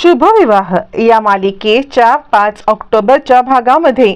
शुभविवाह. या मालिकेच्या पाच ऑक्टोबरच्या भागामध्ये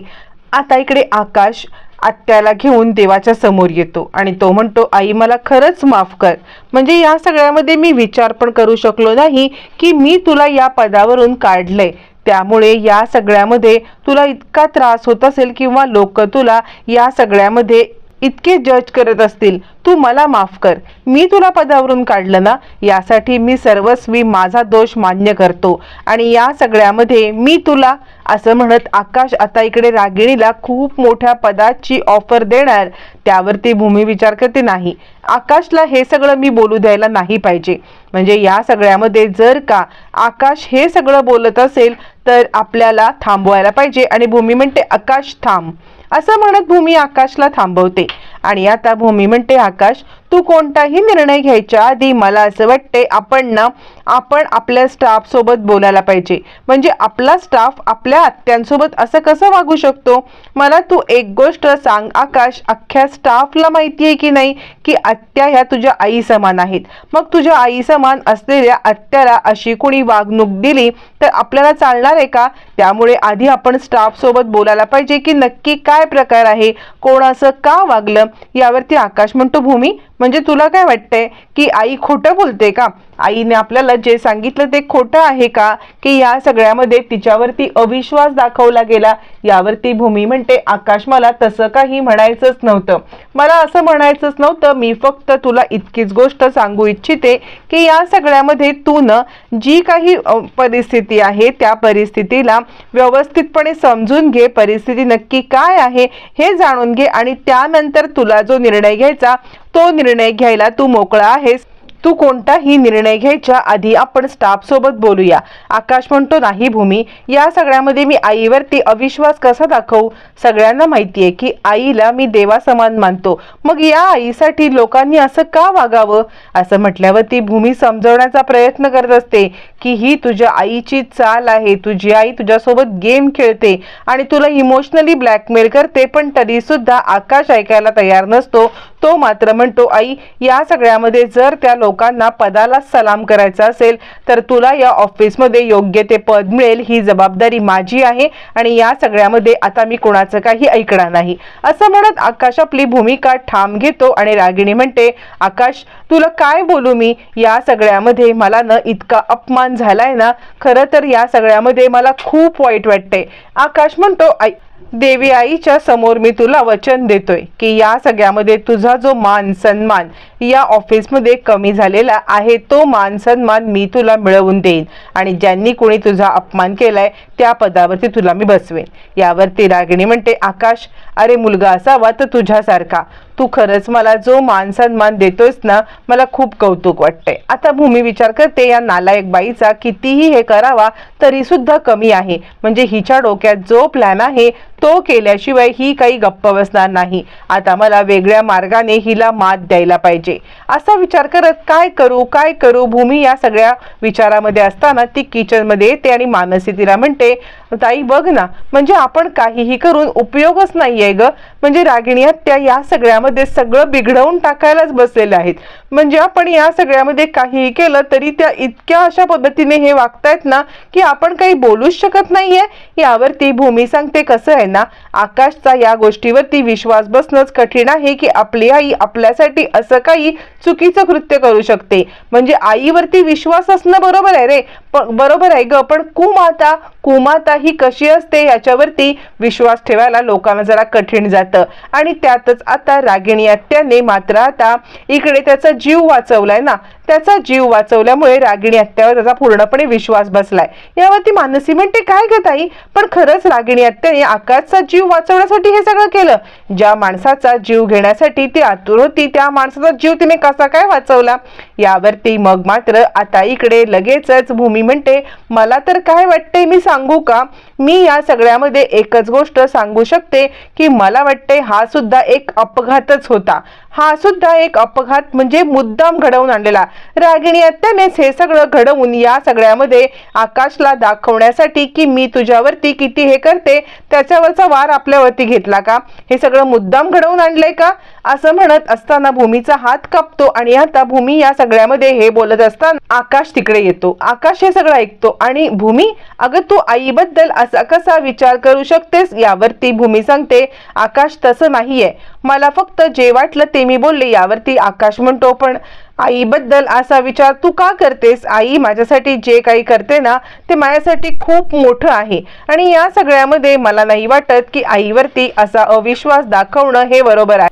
आता इकडे आकाश आत्याला घेऊन देवाच्या समोर येतो आणि तो म्हणतो आई मला खरंच माफ कर. म्हणजे या सगळ्यामध्ये मी विचार पण करू शकलो नाही की मी तुला या पदावरून काढलंय. त्यामुळे या सगळ्यामध्ये तुला इतका त्रास होत असेल किंवा लोक तुला या सगळ्यामध्ये इतके जज करत असतील. तू मला माफ कर. मी तुला पदावरून काढलं ना? यासाठी मी सर्वस्वी माझा दोष मान्य करतो. आणि या सगळ्यामध्ये मी तुला असं म्हणत आकाश आता इकडे रागिणीला खूप मोठ्या पदाची ऑफर देणार. त्यावरती भूमी विचार करते नाही. आकाशला हे सगळं मी बोलू द्यायला नाही पाहिजे. म्हणजे या सगळ्यामध्ये जर का आकाश हे सगळं बोलत असेल तर आपल्याला थांबवायला पाहिजे. आणि भूमी म्हणते आकाश थांब. असं म्हणत भूमी आकाशला थांबवते. आणि आता भूमी म्हणते आकाश तू कोणताही निर्णय घ्यायच्या आधी मला असं वाटते आपण ना आपण आपल्या स्टाफ सोबत बोलायला पाहिजे. म्हणजे आपला स्टाफ आपल्या आत्यांसोबत असं कसं वागू शकतो? मला तू एक गोष्ट सांग आकाश अख्ख्या स्टाफला माहिती आहे की नाही? की आत्या ह्या तुझ्या आई समान आहेत. मग तुझ्या आई समान असलेल्या आत्याला अशी कोणी वागणूक दिली तर आपल्याला चालणार आहे का? त्यामुळे आधी आपण स्टाफ सोबत बोलायला पाहिजे की नक्की काय प्रकार आहे? कोण असं का वागलं? यावरती आकाश म्हणतो भूमी म्हणजे तुला काय वाटतंय की आई खोटं बोलते का? आईने आपल्याला जे सांगितलं ते खोटं आहे का? की या सगळ्यामध्ये तिच्यावरती अविश्वास दाखवला गेला? यावरती भूमी म्हणते आकाश मला तसं काही म्हणायचंच नव्हतं. मला असं म्हणायचंच नव्हतं. मी फक्त तुला इतकीच गोष्ट सांगू इच्छिते की या सगळ्यामध्ये तू न जी काही परिस्थिती आहे त्या परिस्थितीला व्यवस्थितपणे समजून घे. परिस्थिती नक्की काय आहे हे जाणून घे आणि त्यानंतर तुला जो निर्णय घ्यायचा तो निर्णय घ्यायला तू मोकळा आहेस. तू कोणताही निर्णय घ्यायच्या आधी आपण स्टाफ सोबत बोलूया. आकाश म्हणतो नाही भूमी या सगळ्यामध्ये मी आईवरती अविश्वास कसा दाखवू? सगळ्यांना माहिती आहे की आईला मी देवासमान मानतो. मग या आईसाठी लोकांनी असं का वागावं? असं म्हटल्यावर ती भूमी समजवण्याचा प्रयत्न करत असते की ही तुझ्या आईची चाल आहे. तुझी आई तुझ्यासोबत गेम खेळते आणि तुला इमोशनली ब्लॅकमेल करते पण तरी सुद्धा आकाश ऐकायला तयार नसतो. तो मात्र म्हणतो आई या सगळ्यामध्ये जर त्या लोक लोकांना पदाला सलाम करायचा असेल तर तुला या ऑफिसमध्ये योग्य ते पद मिळेल ही जबाबदारी माझी आहे आणि या सगळ्यामध्ये आता मी कोणाचं काही ऐकणार नाही. असं म्हणत आकाश आपली भूमिका ठाम घेतो आणि रागिणी म्हणते आकाश तुला काय बोलू मी? या सगळ्यामध्ये मला न इतका अपमान झालाय ना खरं तर या सगळ्यामध्ये मला खूप वाईट वाटते आकाश म्हणतो आई देवी आईच्या समोर मी तुला वचन देतोय की या सगळ्यामध्ये तुझा जो मान सन्मान या ऑफिसमध्ये कमी झालेला आहे तो मान सन्मान मी तुला मिळवून देईन. आणि ज्यांनी कोणी तुझा अपमान केलाय त्या पदावरती तुला मी बसवेन. यावरती रागिणी म्हणते आकाश अरे मुलगा असावा तर तुझ्यासारखा. तू खरंच मला जो मान सन्मान देतोयस ना मला खूप कौतुक वाटतंय. आता भूमी विचार करते या नालायक बाईचा कितीही हे करावा तरी सुद्धा कमी आहे. म्हणजे हिच्या डोक्यात जो प्लॅन आहे तो केल्याशिवाय ही काही गप्प बसणार नाही. आता मला वेगळ्या मार्गाने हिला मात द्यायला पाहिजे. असा विचार करत काय करू काय करू भूमी या सगळ्या विचारामध्ये असताना ती किचनमध्ये येते आणि मानसी तिला म्हणते ताई बघ ना म्हणजे आपण काहीही करून उपयोगच नाहीये ग. म्हणजे रागिणी हत्या या सगळ्यामध्ये सगळं बिघडवून टाकायलाच बसलेले आहेत. म्हणजे आपण या सगळ्यामध्ये काहीही केलं तरी त्या इतक्या अशा पद्धतीने हे वागतायत ना की आपण काही बोलूच शकत नाहीये. यावरती भूमी सांगते कसं आहे ना आकाशचा या गोष्टीवरती विश्वास बसणंच कठीण आहे की आपली आई आपल्यासाठी असं काही चुकीचं कृत्य करू शकते. म्हणजे आईवरती विश्वास असणं बरोबर आहे रे. पण बरोबर आहे ग पण कुमाता कुमाता ही कशी असते याच्यावरती विश्वास ठेवायला लोकांना जरा कठीण जातं. आणि त्यातच आता रागिणी आत्याने मात्र आता इकडे त्याचा जीव वाचवलाय ना. त्याचा जीव वाचवल्यामुळे रागिणी आत्यावर त्याचा पूर्णपणे विश्वास बसलाय. यावरती मानसी म्हणते काय ग ताई? पण खरंच रागिणी आत्याने आकाशचा जीव वाचवण्यासाठी हे सगळं केलं. ज्या माणसाचा जीव घेण्यासाठी ती आतुर होती त्या माणसाचा जीव तिने कसा काय वाचवला? यावरती मग मात्र आता इकडे लगेचच भूमी म्हणते मला तर काय वाटते मी सांगू का? मी या सगळ्यामध्ये एकच गोष्ट सांगू शकते की मला वाटते हा सुद्धा एक अपघातच होता. हा सुद्धा एक अपघात म्हणजे मुद्दाम घडवून आणलेला. रागिणी आत्यानेच हे सगळं घडवून या सगळ्यामध्ये आकाशला दाखवण्यासाठी की मी तुझ्यावरती किती हे करते त्याच्यावरचा वार आपल्यावरती घेतला का? हे सगळं मुद्दाम घडवून आणलंय का? असं म्हणत असताना भूमीचा हात कापतो आणि आता भूमी या सगळ्यामध्ये हे बोलत असताना आकाश तिकडे येतो. आकाश हे सगळं ऐकतो आणि भूमी अगं तू आईबद्दल असा कसा विचार करू शकतेस? यावरती भूमी सांगते आकाश तसं नाहीये. मला फक्त जे वाटलं ते मी बोलले यावरती आकाश म्हणतो पण आईबद्दल असा विचार तू का करतेस? आई माझ्यासाठी जे काही करते ना ते माझ्यासाठी खूप मोठं आहे. आणि या सगळ्यामध्ये मला नाही वाटत की आईवरती असा अविश्वास दाखवणं हे बरोबर आहे.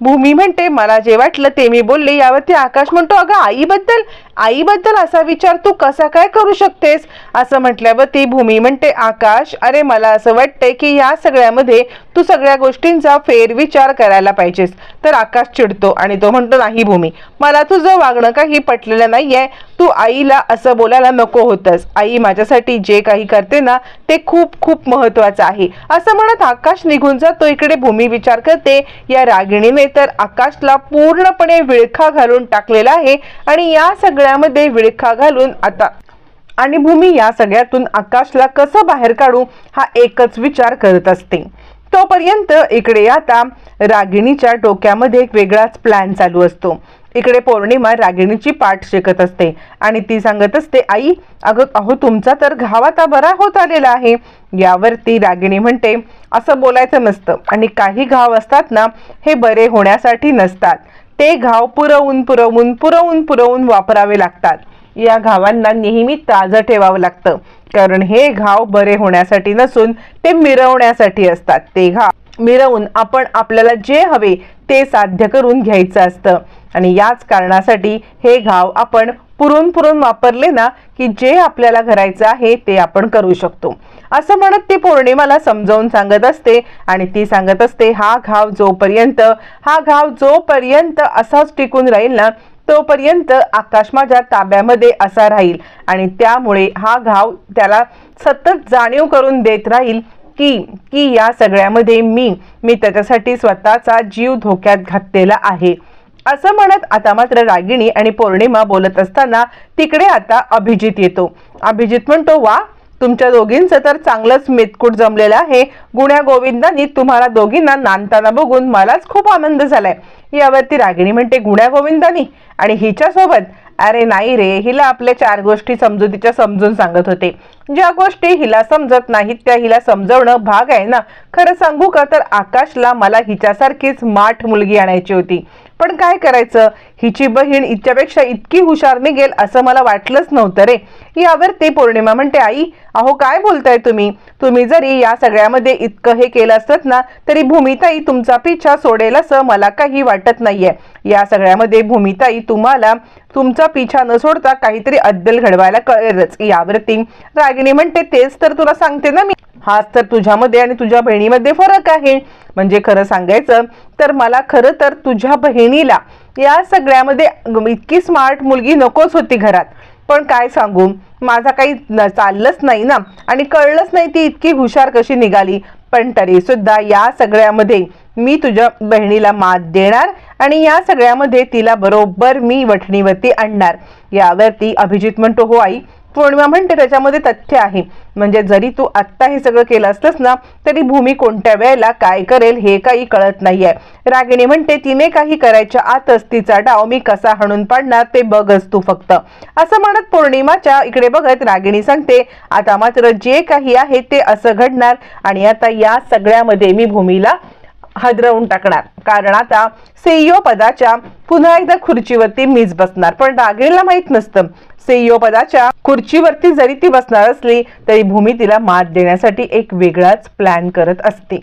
भूमी म्हणते मला जे वाटलं ते मी बोलले. यावरती आकाश म्हणतो अगं आईबद्दल आईबद्दल असा विचार तू कसा काय करू शकतेस? असं म्हटल्यावरती भूमी म्हणते आकाश अरे मला असं वाटतंय की या सगळ्यामध्ये तू सगळ्या गोष्टींचा फेरविचार करायला पाहिजेस. तर आकाश चिडतो आणि तो म्हणतो नाही भूमी मला तुझं वागणं काही पटलेलं नाहीये. तू आईला असं बोलायला नको होतंस. आई माझ्यासाठी जे काही करते ना ते खूप खूप महत्वाचं आहे. असं म्हणत आकाश निघून जातो. इकडे भूमी विचार करते या रागिणीने तर आकाशला पूर्णपणे विळखा घालून टाकलेला आहे आणि या सगळ्यामध्ये विळखा घालून आता आणि भूमी या सगळ्यातून आकाशला कसं बाहेर काढू हा एकच विचार करत असते. तोपर्यंत इकडे आता रागिणीच्या डोक्यामध्ये एक वेगळाच प्लॅन चालू असतो. इकडे पौर्णिमा रागिणीची पाठ शिकत असते आणि ती सांगत असते आई अगं अहो तुमचा तर घाव आता बरा होत आलेला आहे. यावरती रागिणी म्हणते असं बोलायचं नसतं आणि काही घाव असतात ना हे बरे होण्यासाठी नसतात. ते घाव पुरवून पुरवून पुरवून पुरवून वापरावे लागतात. या घावांना नेहमी ताजं ठेवावं लागतं. कारण हे घाव बरे होण्यासाठी नसून ते मिरवण्यासाठी असतात. ते घाव मिरवून आपण आपल्याला जे हवे ते साध्य करून घ्यायचं असतं. आणि याच कारणासाठी हे घाव आपण पुरून पुरून वापरले ना की जे आपल्याला करायचं आहे ते आपण करू शकतो. असं म्हणत ती पौर्णिमाला समजावून सांगत असते आणि ती सांगत असते हा घाव जोपर्यंत हा घाव जोपर्यंत असाच टिकून राहील ना तोपर्यंत आकाश माझ्या ताब्यामध्ये असा राहील आणि त्यामुळे हा घाव त्याला सतत जाणीव करून देत राहील की की या सगळ्यामध्ये मी मी त्याच्यासाठी स्वतःचा जीव धोक्यात घातलेला आहे. असं म्हणत आता मात्र रागिणी आणि पौर्णिमा बोलत असताना तिकडे आता अभिजित येतो. अभिजित म्हणतो वा तुमच्या दोघींचं तर चांगलंच मेतकूट जमलेलं आहे. गुण्या गोविंदांनी तुम्हाला दोघींना नांदताना बघून मलाच खूप आनंद झालाय. यावरती रागिणी म्हणते गुण्या गोविंदानी? आणि हिच्यासोबत अरे नाही रे हिला आपल्या चार गोष्टी समजुतीच्या समजून सांगत होते. ज्या गोष्टी हिला समजत नाहीत त्या हिला समजवणं भाग आहे ना. खरं सांगू का तर आकाशला मला हिच्यासारखीच माठ मुलगी आणायची होती. पण काय करायचं? हिची बहीण हिच्यापेक्षा इतकी हुशार निघेल असं मला वाटलंच नव्हतं रे. यावर ते पौर्णिमा म्हणते आई अहो काय बोलताय तुम्ही? तुम्ही जरी या सगळ्यामध्ये इतकं हे केलं असत ना तरी भूमिताई तुमचा पिछा सोडेल असं मला काही वाटत नाहीये. या सगळ्यामध्ये भूमिताई तुम्हाला तुमचा पिछा न सोडता काहीतरी अद्दल घडवायला कळेलच. यावरती रागिणी म्हणते तेच तर तुला सांगते ना मी. हाच तर तुझ्यामध्ये आणि तुझ्या बहिणीमध्ये फरक आहे. म्हणजे खरं सांगायचं तर मला खरं तर तुझ्या बहिणीला या सगळ्यामध्ये इतकी स्मार्ट मुलगी नकोच होती घरात. पण काय सांगू? माझा काही चाललंच नाही ना. आणि कळलंच नाही ती इतकी हुशार कशी निघाली. पण तरी सुद्धा या सगळ्यामध्ये मी तुझ्या बहिणीला मात देणार आणि या सगळ्यामध्ये तिला बरोबर मी वठणीवरती आणणार. यावरती अभिजित म्हणतो हो आई पौर्णिमा म्हणते त्याच्यामध्ये तथ्य आहे. म्हणजे जरी तू आत्ता हे सगळं केलं असतंस ना तरी भूमी कोणत्या वेळेला काय करेल हे काही कळत नाहीये. रागिणी म्हणते तिने काही करायच्या आतच तिचा डाव मी कसा हाणून पाडणार ते बघच तू फक्त. असं म्हणत पौर्णिमाच्या इकडे बघत रागिणी सांगते आता मात्र जे काही आहे ते असं घडणार आणि आता या सगळ्यामध्ये मी भूमीला हादरवून टाकणार. कारण आता सीईओ पदाच्या पुन्हा एकदा खुर्चीवरती मीच बसणार. पण रागिणीला माहीत नसतं. सीईओ पदाच्या खुर्चीवरती जरी ती बसणार असली तरी भूमी तिला मात देण्यासाठी एक वेगळाच प्लॅन करत असते.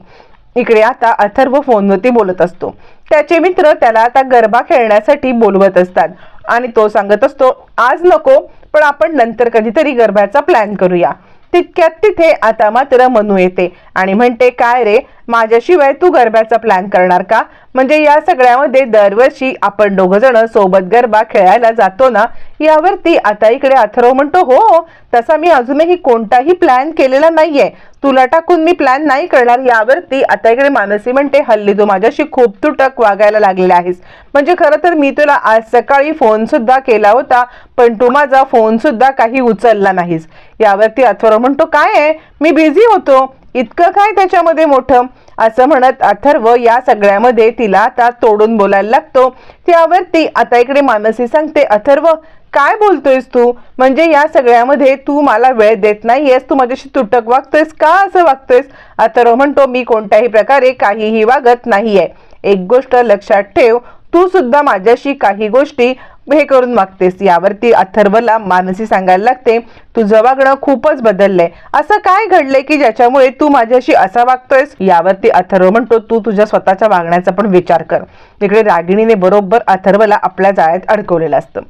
इकडे आता अथर्व फोनवरती बोलत असतो. त्याचे मित्र त्याला आता गरबा खेळण्यासाठी बोलवत असतात. आणि तो सांगत असतो आज नको पण आपण नंतर कधीतरी गरब्याचा प्लॅन करूया. तितक्यात तिथे आता मात्र मनू येते. आणि म्हणते काय रे? माझ्याशिवाय तू गरब्याचा प्लॅन करणार का? म्हणजे या सगळ्यामध्ये दरवर्षी आपण दोघं जण सोबत गरबा खेळायला जातो ना यावरती आता इकडे अथर्व म्हणतो हो तसा मी अजूनही कोणताही प्लॅन केलेला नाहीये. तुला टाकून मी प्लॅन नाही करणार. यावरती आता इकडे मानसी म्हणते हल्ली तू माझ्याशी खूप तुटक वागायला लागलेला आहेस. म्हणजे खरं तर मी तुला आज सकाळी फोन सुद्धा केला होता पण तू माझा फोन सुद्धा काही उचलला नाहीस. यावरती अथर्व म्हणतो काय आहे? मी बिझी होतो. इतकं काय त्याच्यामध्ये मोठं? असं म्हणत अथर्व या सगळ्यामध्ये तिला आता तोडून बोलायला लागतो. त्यावरती आता इकडे मानसी सांगते अथर्व काय बोलतोयस तू? म्हणजे या सगळ्यामध्ये तू मला वेळ देत नाहीयेस. तू माझ्याशी तुटक वागतोयस का असं वागतोयस? अथर्व म्हणतो मी कोणत्याही प्रकारे काहीही वागत नाहीये. एक गोष्ट लक्षात ठेव तू सुद्धा माझ्याशी काही गोष्टी हे करून मागतेस. यावरती अथर्वला मानसी सांगायला लागते तुझं वागणं खूपच बदललंय. असं काय घडलंय की ज्याच्यामुळे तू माझ्याशी असा वागतोयस? यावरती अथर्व म्हणतो तू तुझ्या स्वतःच्या वागण्याचा पण विचार कर. तिकडे रागिणीने बरोबर अथर्वला आपल्या जाळ्यात अडकवलेलं असतं.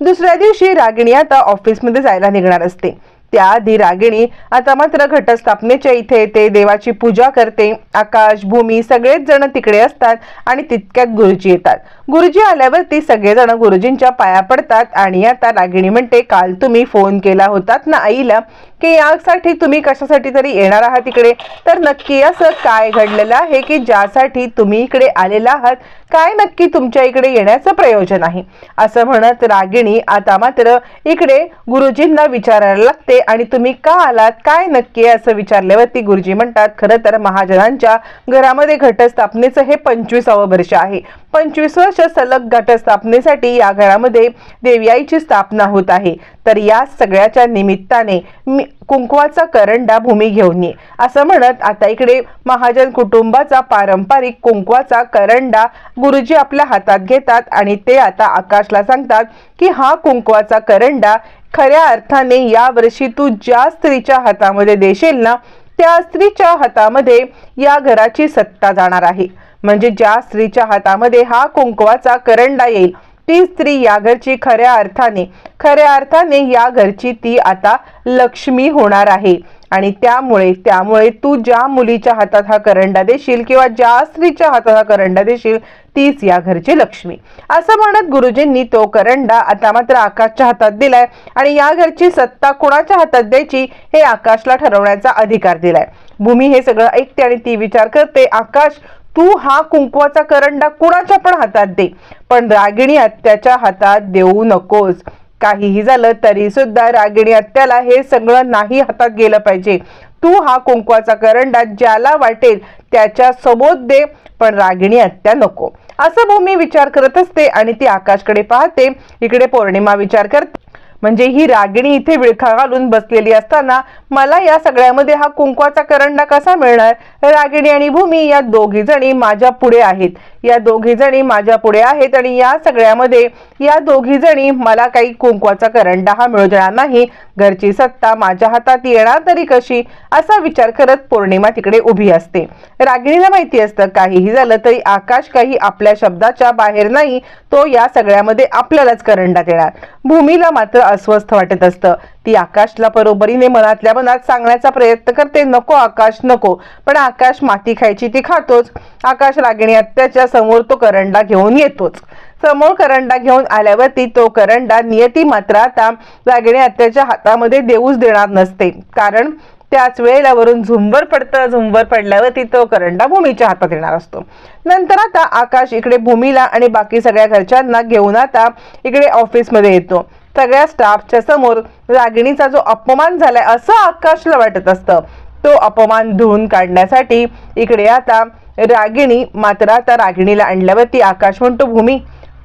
दुसऱ्या दिवशी रागिणी आता ऑफिसमध्ये जायला निघणार असते. त्याआधी रागिणी आता मात्र घटस्थापनेच्या इथे येते. देवाची पूजा करते. आकाश भूमी सगळेच जण तिकडे असतात आणि तितक्यात गुरुजी येतात. गुरुजी आल्यावरती सगळेजण गुरुजींच्या पाया पडतात आणि आता रागिणी म्हणते काल तुम्ही फोन केला होतात ना आईला? की यासाठी तुम्ही कशासाठी तरी येणार आहात इकडे? तर नक्की असं काय घडलेलं आहे की ज्यासाठी तुम्ही इकडे आलेला आहात? काय नक्की तुमच्या इकडे येण्याचं प्रयोजन आहे? असं म्हणत रागिणी आता मात्र इकडे गुरुजींना विचारायला लागते. आणि तुम्ही का आलात? काय नक्की असं विचारल्यावरती गुरुजी म्हणतात खरं तर महाजनांच्या घरामध्ये घटस्थापनेचं हे पंचवीसावं वर्ष आहे. पंचवीस वर्ष सलग घटस्थापनेसाठी या घरामध्ये देवयाईची स्थापना होत आहे. तर या सगळ्याच्या निमित्ताने मी कुंकवाचा करंडा भूमी घेऊन ये. असं म्हणत आता इकडे महाजन कुटुंबाचा पारंपरिक कुंकवाचा करंडा गुरुजी आपल्या हातात घेतात आणि ते आता आकाशला सांगतात की हा कुंकवाचा करंडा खऱ्या अर्थाने या वर्षी तू ज्या स्त्रीच्या हातामध्ये देशील ना त्या स्त्रीच्या हातामध्ये या घराची सत्ता जाणार आहे. म्हणजे ज्या स्त्रीच्या हातामध्ये हा कुंकवाचा करंडा येईल ती स्त्री या घरची खऱ्या अर्थाने खऱ्या अर्थाने या घरची ती आता लक्ष्मी होणार आहे. आणि त्यामुळे त्यामुळे तू ज्या मुलीच्या हातात हा करंडा देशील किंवा ज्या स्त्रीच्या हातात हा करंडा देशील तीच या घरची लक्ष्मी. असं म्हणत गुरुजींनी तो करंडा आता मात्र आकाशच्या हातात दिलाय आणि या घरची सत्ता कोणाच्या हातात द्यायची हे आकाशला ठरवण्याचा अधिकार दिलाय. भूमी हे सगळं ऐकते आणि ती विचार करते आकाश तू हा कुंकवाचा करंडा कुणाच्या पण हातात दे पण रागिणी आत्याच्या हातात देऊ नकोस. काहीही झालं तरी सुद्धा रागिणी आत्याला हे सगळं नाही हातात गेलं पाहिजे. तू हा कुंकवाचा करंडा ज्याला वाटेल त्याच्या सोबत दे पण रागिणी आत्या नको. असं भूमी विचार करत असते आणि ती आकाशकडे पाहते. इकडे पौर्णिमा विचार करते. म्हणजे ही रागिणी इथे विळखा घालून बसलेली असताना मला या सगळ्यामध्ये हा कुंकवाचा करंडा कसा मिळणार? रागिणी आणि भूमी या दोघी जणी माझ्या पुढे आहेत. या दोघी जणी माझ्या पुढे आहेत आणि या सगळ्यामध्ये या दोघी जणी मला काही कुंकवाचा करंडा हा मिळू देणार नाही. घरची सत्ता माझ्या हातात येणार तरी कशी? असा विचार करत पौर्णिमा तिकडे उभी असते. रागिणीला माहिती असतं काहीही झालं तरी आकाश काही आपल्या शब्दाच्या बाहेर नाही तो या सगळ्यामध्ये आपल्यालाच करंडा देणार. भूमीला मात्र अस्वस्थ वाटत असतं. ती आकाशला बरोबरीने मनातल्या मनात सांगण्याचा प्रयत्न करते. नको आकाश नको. पण आकाश माती खायची ती खातोच. आकाश रागिणी आत्याच्या समोर तो करंडा घेऊन येतोच. समोर करंडा घेऊन आल्यावरती तो करंडा नियती मात्र आता रागिणी आत्याच्या हातामध्ये देऊच देणार नसते. कारण त्याच वेळेला वरून झुंबर पडतं. झुंबर पडल्यावरती तो करंडा भूमीच्या हातात येणार असतो. नंतर आता आकाश इकडे भूमीला आणि बाकी सगळ्या घरच्यांना घेऊन आता इकडे ऑफिसमध्ये येतो. सगळ्या स्टाफच्या समोर रागिणीचा जो अपमान झालाय असं आकाशला वाटत असतं. तो अपमान धुवून काढण्यासाठी इकडे आता रागिणी मात्र आता रागिणीला आणल्यावरती आकाश म्हणतो भूमी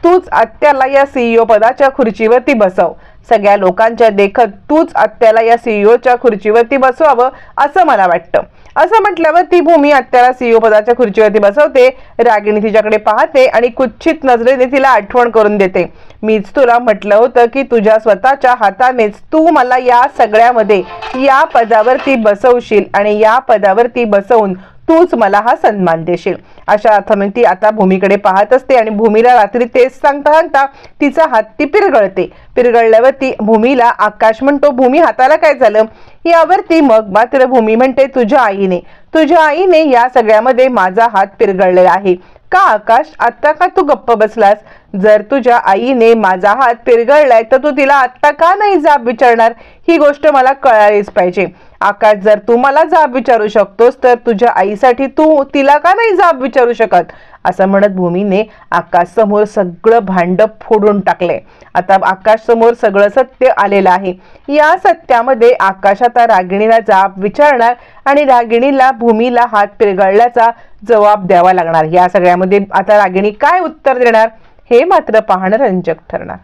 तूच आत्याला या सीईओ पदाच्या खुर्चीवरती बसव. सगळ्या लोकांच्या देखत तूच आत्याला या सीईओच्या खुर्चीवरती बसवावं असं मला वाटतं. असं म्हटल्यावर ती भूमी आत्याला सीईओ पदाच्या खुर्चीवरती बसवते रागिणी तिच्याकडे पाहते आणि कुच्छित नजरेने तिला आठवण करून देते. मीच तुला म्हटलं होतं की तुझ्या स्वतःच्या हातानेच तू मला या सगळ्यामध्ये या पदावरती बसवशील आणि या पदावरती बसवून तूच मला हा सन्मान देशील. अशा अर्थाने ती आता भूमीकडे पाहत असते आणि भूमीला रात्री तेच सांगता सांगता तिचा हात ती पिरगळते. पिरगळल्यावर ती भूमीला आकाश म्हणतो भूमी हाताला काय झालं? यावरती मग मात्र भूमी म्हणते तुझ्या आईने तुझ्या आईने या सगळ्यामध्ये माझा हात पिरगळलेला आहे. का आकाश? आत्ता का तू गप्प बसलास? जर तुझ्या आईने माझा हात पिरगळलाय तर तू तिला आत्ता का नाही जाब विचारणार? ही गोष्ट मला कळालीच पाहिजे. आकाश जर तू मला जाब विचारू शकतोस तर तुझ्या आईसाठी तू तिला का नाही जाब विचारू शकत? असं म्हणत भूमीने आकाश समोर सगळं भांड फोडून टाकले. आता आकाश समोर सगळं सत्य आलेलं आहे. या सत्यामध्ये आकाश आता रागिणीला जाब विचारणार आणि रागिणीला भूमीला हात पिरगळल्याचा जबाब द्यावा लागणार. या सगळ्यामध्ये आता रागिणी काय उत्तर देणार? हे मात्र पाहणं रंजक ठरणार.